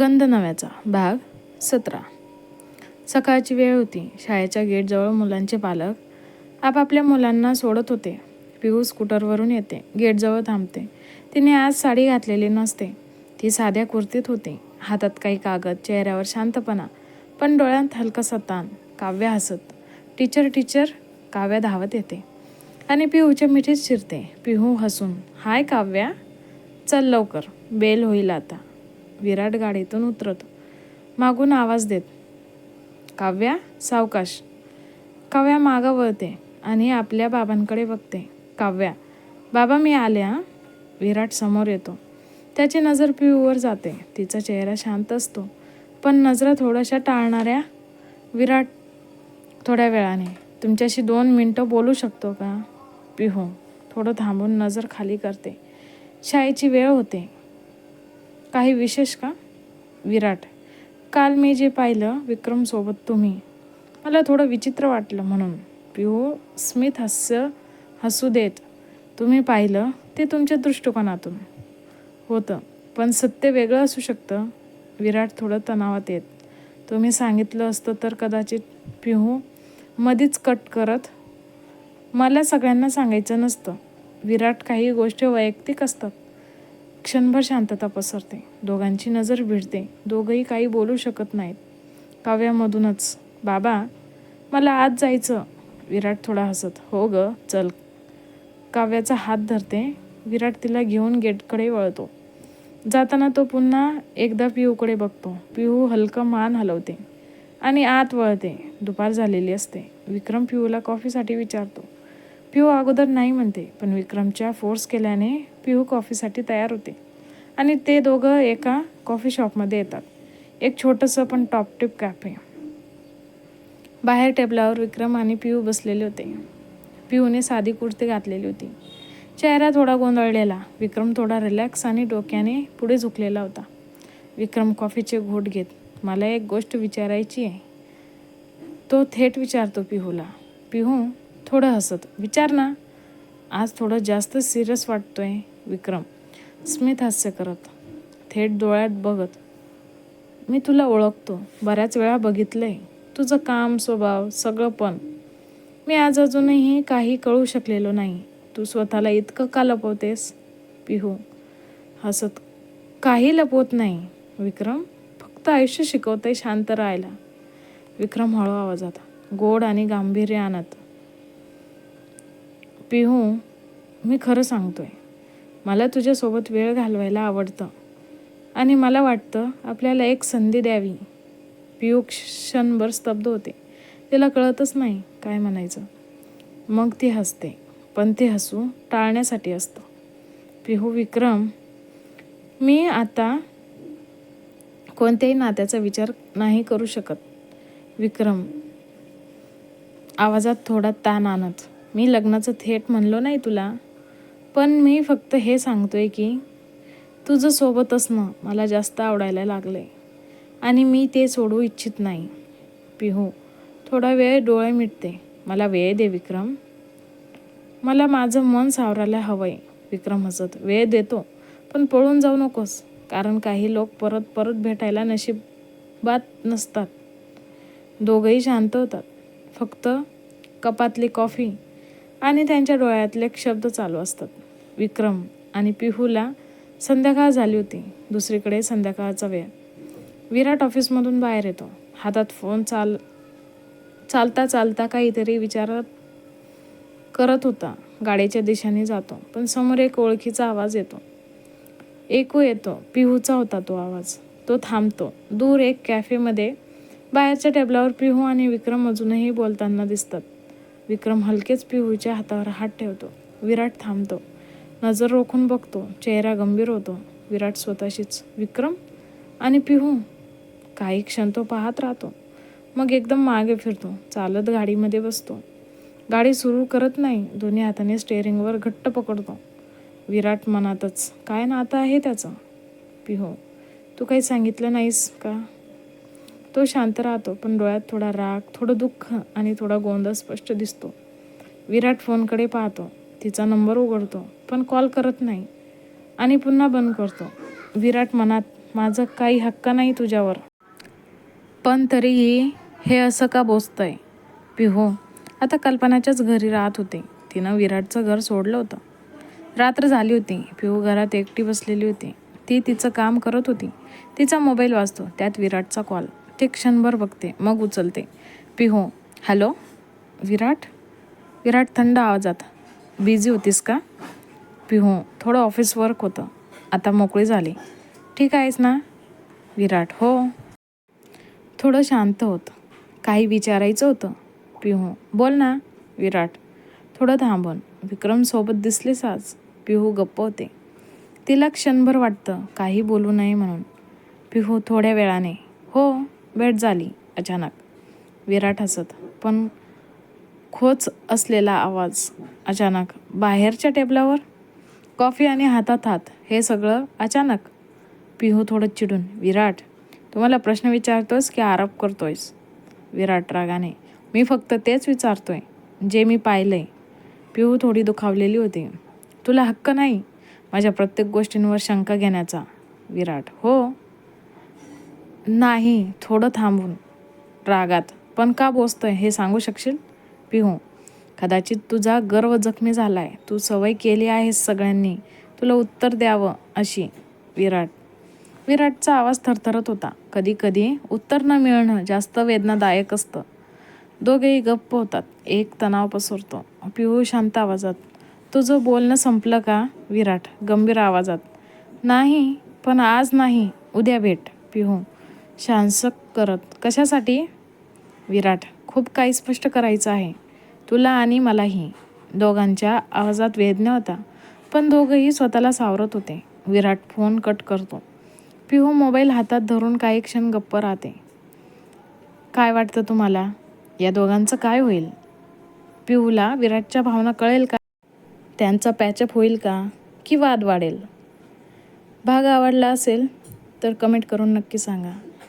गंध नव्याचा. भाग सतरा. सकाळची वेळ होती. शाळेच्या गेटजवळ मुलांचे पालक आपापल्या मुलांना सोडत होते. पिऊ स्कूटरवरून येते. गेटजवळ थांबते. तिने आज साडी घातलेली नसते. ती साध्या कुर्तीत होती. हातात काही कागद चेहऱ्यावर शांतपणा पण डोळ्यात हलकासा ताण काव्य हसत. टीचर टीचर काव्या धावत येते. आणि पिहूच्या मिठीत शिरते. पिहू हसून हाय काव्या चल लवकर. बेल होईल आता. विराट गाडीतून उतरत. मागून आवाज देत काव्या सावकाश. काव्या मागं वळते आणि आपल्या बाबांकडे बघते. काव्या बाबा मी आल्या विराट समोर येतो. त्याची नजर पिऊवर जाते. तिचा चेहरा शांत असतो. पण नजरा थोड्याशा टाळणाऱ्या? विराट थोड्या वेळाने तुमच्याशी दोन मिनटं बोलू शकतो का? पिहू थोडं थांबून नजर खाली करते. शाळेची वेळ होते. काही विशेष का? विराट काल मी जे पाहिलं विक्रमसोबत तुम्ही मला थोडं विचित्र वाटलं म्हणून. पिहू स्मित हास्य हसू देत. तुम्ही पाहिलं ते तुमच्या दृष्टिकोनातून. होतं पण सत्य वेगळं असू शकतं. विराट थोडं तणावात येत. तुम्ही सांगितलं असतं तर कदाचित पिहू मधीच कट करत. मला सगळ्यांना सांगायचं नसतं. विराट काही गोष्टी वैयक्तिक असतात. क्षणभर शांतता पसरते. दोघांची नजर भिडते. दोघंही काही बोलू शकत नाहीत. काव्यामधूनच बाबा मला आत जायचं. विराट थोडा हसत हो ग चल. काव्याचा हात धरते. विराट तिला घेऊन गेटकडे वळतो. जाताना तो पुन्हा एकदा पिहूकडे बघतो. पिहू हलकं मान हलवते आणि आत वळते. दुपार झालेली असते. विक्रम पिहूला कॉफीसाठी विचारतो. पिहू अगोदर नाही म्हणते पण विक्रमच्या फोर्स केल्याने पिहू कॉफीसाठी तयार होते. आणि ते दोघं एका कॉफी शॉपमध्ये येतात. एक छोटंसं पण टॉप टिप कॅफे. बाहेर टेबलावर विक्रम आणि पिहू बसलेले होते. पिहूने साधी कुर्ती घातलेली होती. चेहरा थोडा गोंधळलेला. विक्रम थोडा रिलॅक्स आणि डोक्याने पुढे झुकलेला होता. विक्रम कॉफीचे घोट घेत मला एक गोष्ट विचारायची आहे. तो थेट विचारतो पिहूला पिहू थोडं हसत. विचार ना. आज थोडं जास्त सिरियस वाटतोय विक्रम. स्मित हास्य करत. थेट डोळ्यात बघत. मी तुला ओळखतो. बऱ्याच वेळा बघितलंय. तुझं काम स्वभाव सगळं पण. मी आज अजूनही काही कळू शकलेलो नाही. तू स्वतःला इतकं का लपवतेस? पिहू. हसत. काही लपवत नाही विक्रम. फक्त आयुष्य शिकवतंय शांत राहायला. विक्रम हळू आवाजात. गोड आणि गांभीर्य आणत पिहू मी खरं सांगतो आहे मला तुझ्यासोबत वेळ घालवायला आवडतं. आणि मला वाटतं आपल्याला एक संधी द्यावी. पियू क्षणभर स्तब्ध होते. तिला कळतच नाही काय म्हणायचं. मग ती हसते. पण ते हसू टाळण्यासाठी असतं. पिहू विक्रम मी आता कोणत्याही नात्याचा विचार नाही करू शकत. विक्रम आवाजात थोडा ताण आणत. मी लग्नाचं थेट म्हणलो नाही तुला. पण मी फक्त हे सांगतोय की तुझं सोबत असणं मला जास्त आवडायला लागलं. आहे आणि मी ते सोडू इच्छित नाही. पिहू थोडा वेळ डोळे मिटते. मला वेळ दे विक्रम. मला माझं मन सावरायला हवं आहे विक्रम हसत. वेळ देतो पण पळून जाऊ नकोस. कारण काही लोक परत परत भेटायला नशिबात नसतात. दोघंही शांत होतात. फक्त कपातली कॉफी आणि त्यांच्या डोळ्यातले शब्द चालू असतात. विक्रम आणि पिहूला संध्याकाळ झाली होती. दुसरीकडे संध्याकाळचा वेळ. विराट ऑफिसमधून बाहेर येतो. हातात फोन चाल चालता चालता काहीतरी विचारत करत होता. गाडीच्या दिशेने जातो पण समोर एक ओळखीचा आवाज येतो. ऐकू येतो. पिहूचा होता तो आवाज. तो थांबतो. दूर एक कॅफेमध्ये बाहेरच्या टेबलावर पिहू आणि विक्रम अजूनही बोलताना दिसतात. विक्रम हलकेच पिहूच्या हातावर हात ठेवतो. विराट थांबतो. नजर रोखून बघतो. चेहरा गंभीर होतो. विराट स्वतःशीच विक्रम? आणि पिहू? काही क्षण तो पाहत राहतो. मग एकदम मागे फिरतो. चालत गाडीमध्ये बसतो. गाडी सुरू करत नाही. दोन्ही हाताने स्टेअरिंगवर घट्ट पकडतो. विराट मनातच काय नातं आहे त्याचं? पिहू तू काही सांगितलं नाहीस का? तो शांत राहतो पण डोळ्यात थोडा राग थोडं दुःख आणि थोडा गोंधळ स्पष्ट दिसतो. विराट फोनकडे पाहतो. तिचा नंबर उघडतो पण कॉल करत नाही आणि पुन्हा बंद करतो. विराट मनात माझं काही हक्क नाही तुझ्यावर. पण तरीही हे असं का बोचतंय? पिहो आता कल्पनाच्याच घरी राहत होते. तिनं विराटचं घर सोडलं होतं. रात्र झाली होती. पिहू घरात एकटी बसलेली होती. ती तिचं काम करत होती. तिचा मोबाईल वाजतो. त्यात विराटचा कॉल. ते क्षणभर बघते मग उचलते. पिहो हॅलो विराट? विराट थंड आवाजात बिझी होतीस का? पिहू थोडं ऑफिस वर्क होतं. आता मोकळी झाली. ठीक आहेस ना? विराट हो. थोडं शांत होतं. काही विचारायचं होतं? पिहू बोल ना. विराट थोडं थांबून. विक्रम सोबत दिसलेस आज. पिहू गप्प होते. तिला क्षणभर वाटतं काही बोलू नये म्हणून. पिहू थोड्या वेळाने. हो. भेट झाली अचानक. विराट हसत पण खोच असलेला आवाज अचानक बाहेरच्या टेबलावर कॉफी आणि हातात हात हे सगळं अचानक. पिहू थोडं चिडून विराट तुम्हाला प्रश्न विचारतोयस की आरोप करतोयस? विराट रागाने मी फक्त तेच विचारतोय जे मी पाहिलंय. पिहू थोडी दुखावलेली होती. तुला हक्क नाही? माझ्या प्रत्येक गोष्टींवर शंका घेण्याचा. विराट हो नाही थोडं थांबून. रागात. पण का बोचतोय हे सांगू शकशील? पिहू. कदाचित तुझा गर्व जखमी झाला आहे तू सवय केली आहेस सगळ्यांनी. तुला उत्तर द्यावं अशी. विराट. विराटचा आवाज थरथरत होता. कधी कधी उत्तर न मिळणं जास्त वेदनादायक असतं. दोघेही गप्प होतात. एक तणाव पसरतो. पिहू शांत आवाजात. तुझं बोलणं संपलं का? विराट गंभीर आवाजात. नाही पण आज नाही. उद्या भेट. पिहू. शांसक करत. कशासाठी? विराट खूप काही स्पष्ट करायचं आहे. तुला आणि मलाही. दोघांच्या आवाजात वेदना होता पण दोघंही स्वतःला सावरत होते. विराट फोन कट करतो. पिहू मोबाईल हातात धरून काही क्षण गप्प राहते. काय वाटतं तुम्हाला? या दोघांचं काय होईल? पिहूला विराटच्या भावना कळेल का? त्यांचा पॅचअप होईल का? की वाद वाढेल? भाग आवडला असेल तर कमेंट करून नक्की सांगा.